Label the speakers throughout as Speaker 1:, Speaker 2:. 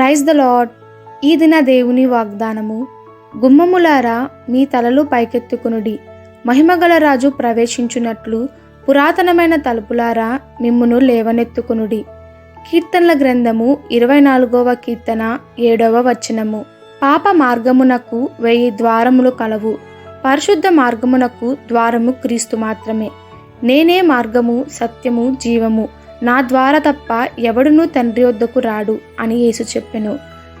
Speaker 1: Praise the lord ఈ దిన దేవుని వాగ్దానము గుమ్మములారా మీ తలలు పైకెత్తుకునుడి. మహిమగల రాజు ప్రవేశించున్నట్లు పురాతనమైన తలుపులారా మిమ్మును లేవనెత్తుకునుడి. కీర్తనల గ్రంథము ఇరవై నాలుగవ కీర్తన ఏడవ వచనము. పాప మార్గమునకు వెయ్యి ద్వారములు కలవు. పరిశుద్ధ మార్గమునకు ద్వారము క్రీస్తు మాత్రమే. నేనే మార్గము సత్యము జీవము. నా ద్వారా తప్ప ఎవడునూ తండ్రి వద్దకు రాడు అని యేసు చెప్పెను.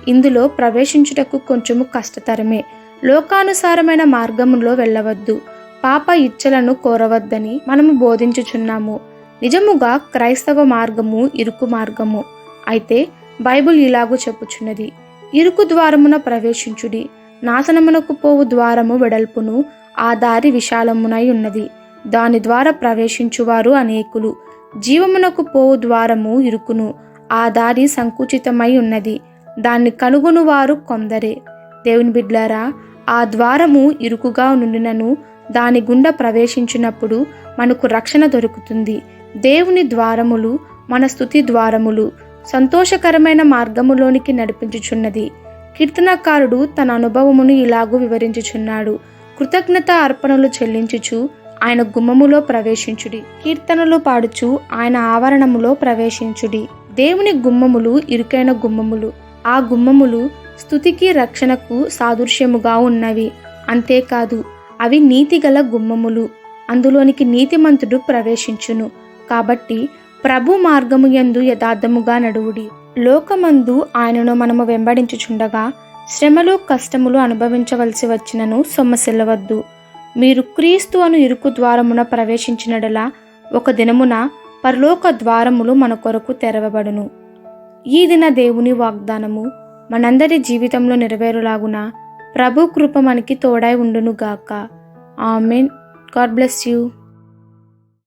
Speaker 1: ఇందులో ప్రవేశించుటకు కొంచెము కష్టతరమే. లోకానుసారమైన మార్గములో వెళ్ళవద్దు. పాప ఇచ్చలను కోరవద్దని మనము బోధించుచున్నాము. నిజముగా క్రైస్తవ మార్గము ఇరుకు మార్గము. అయితే బైబిల్ ఇలాగూ చెప్పుచున్నది. ఇరుకు ద్వారమున ప్రవేశించుడి. నాశనమునకు పోవు ద్వారము వెడల్పును ఆ దారి విశాలమునై ఉన్నది. దాని ద్వారా ప్రవేశించువారు అనేకులు. జీవమునకు పోవు ద్వారము ఇరుకును. ఆ దారి సంకుచితమై ఉన్నది. దాన్ని కనుగొనువారు కొందరే. దేవుని బిడ్లారా ఆ ద్వారము ఇరుకుగా నుండినను దాని గుండా ప్రవేశించినప్పుడు మనకు రక్షణ దొరుకుతుంది. దేవుని ద్వారములు మన స్థుతి ద్వారములు. సంతోషకరమైన మార్గములోనికి నడిపించుచున్నది. కీర్తనకారుడు తన అనుభవమును ఇలాగూ వివరించుచున్నాడు. కృతజ్ఞత అర్పణలు చెల్లించుచు ఆయన గుమ్మములో ప్రవేశించుడి. కీర్తనలు పాడుచు ఆయన ఆవరణములో ప్రవేశించుడి. దేవుని గుమ్మములు ఇరుకైన గుమ్మములు. ఆ గుమ్మములు స్థుతికి రక్షణకు సాదృశ్యముగా ఉన్నవి. అంతేకాదు అవి నీతిగల గుమ్మములు. అందులోనికి నీతిమంతుడు ప్రవేశించును. కాబట్టి ప్రభు మార్గము యందు యథార్థముగా నడువుడి. లోకమందు ఆయనను మనము వెంబడించుచుండగా శ్రమలు కష్టములు అనుభవించవలసి వచ్చినను సొమ్మసిల్లవద్దు మీరు క్రీస్తు అను ఇరుకు ద్వారమున ప్రవేశించినడలా ఒక దినమున పరలోక ద్వారములు మన కొరకు తెరవబడును. ఈ దిన దేవుని వాగ్దానము మనందరి జీవితంలో నెరవేరులాగున ప్రభు కృప మనకి తోడై ఉండునుగాక. ఆమెన్. God bless you.